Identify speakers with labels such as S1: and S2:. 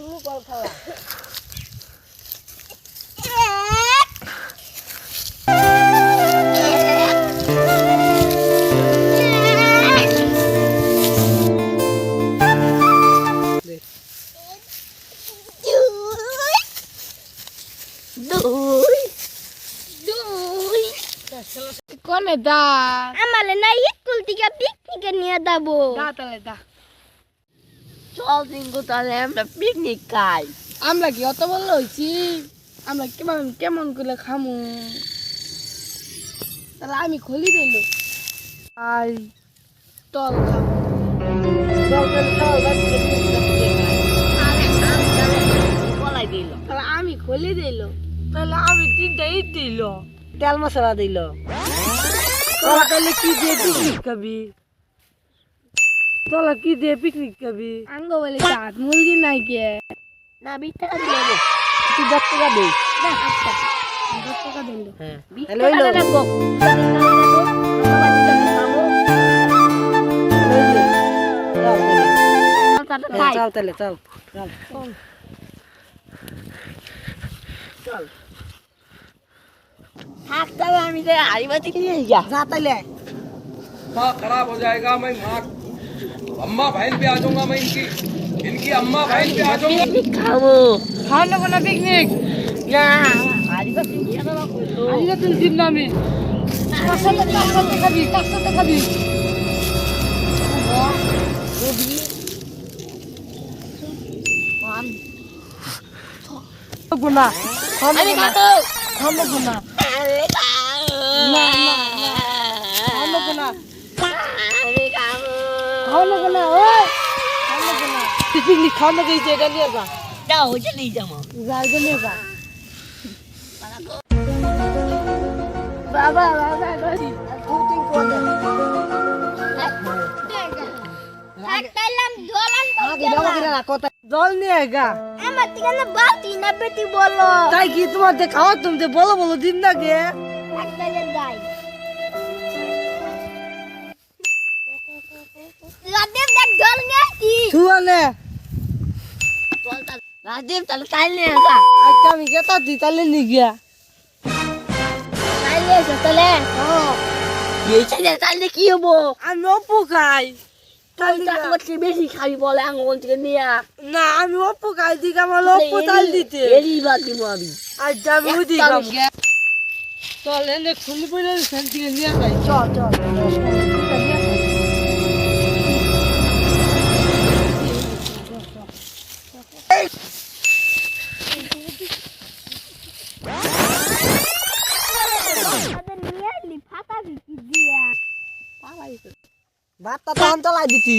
S1: শুরু কর খেলা
S2: কোনে দা
S3: আমালে না স্কুল থেকে পিকনিকে নিয়ে যাব
S2: দা তাহলে দা
S1: চল দিনকু তাহলে আমরা পিকনিক খাই।
S2: আমরা কি অত বলল হয়েছি আমরা কেমন কেমন করে খামু? তাহলে আমি খুলি দিল। আই তল খাব।
S1: তাহলে
S2: আমি খুলি দিল। তাহলে আমি তিনটা ইট দিল।
S1: তেল মশলা দিল। তাহলে কি দিয়ে পিকনিক খাবি? তোরা কি দিয়ে পিকনিক খাবি
S2: আঙ্গ বলে চাট মুরগি নাই কে
S1: না বিশ টাকা দিয়ে দে তুই দশ টাকা দে
S2: না আচ্ছা দশ টাকা দিল
S1: হ্যাঁ
S3: বিশ
S1: তাহলে
S3: টাকা
S1: ওইলো
S3: রাখবো।
S1: চল
S3: খাই।
S1: তাহলে চল চল চল থাক তবে আমি যে হাড়িবাতি নিয়ে যা যা তাহলে
S4: दिमाग खराब हो जाएगा मैं माँ अम्मा बहन पे आ जाऊंगा मैं इनकी इनकी अम्मा बहन पे आ जाऊंगा
S1: খাবো
S2: খাওয়া নেবো না পিকনিক
S1: না হাড়িবাতি নিয়ে যাবো
S2: আজকে তুই দিন না আমি কার সাথে কার সাথে খাবি কার সাথে খাবি খাবো না
S1: আমি খাবো
S2: খাবো না
S1: আমি
S2: না না খাবো না
S1: খাব
S2: খাব না না। তুই পিকনিক খাওয়া গেছে এটা নিয়ে যা।
S1: যাও হচ্ছে নিয়ে যাব।
S2: যা এটা নিয়ে যা। বাবা বাবা
S3: জল
S2: নিয়ে গা।
S3: আমার থেকে না বালতি না বেটি বলো?
S2: তাই কি তোমার দিয়ে খাওয়া তুমি বলো বলো দিন না গে।
S3: যাই রাতের দেখ জল নিয়ে আসি।
S2: তুয়ানে
S1: রাজীব তাহলে তাই নিয়ে যা।
S2: আচ্ছা আমি গেতা দি তাহলে নি গিয়া।
S3: তাইলে এসো তাহলে।
S1: এই ছেলে তাহলে কি হব?
S2: আমি অপু খাই।
S1: তুই বেশি খাবি বলে আঙুল থেকে নিয়ে
S2: না আমি অপু খাই দিকে আমার অপু তাল দিতে।
S1: এরই বাদ দিব আমি।
S2: আচ্ছা আমি ওই দিকে চল এনে খুলি পড়ে সেন থেকে নিয়ে যাই। চল চল।
S1: ভাতটা টান চালাই দিতি।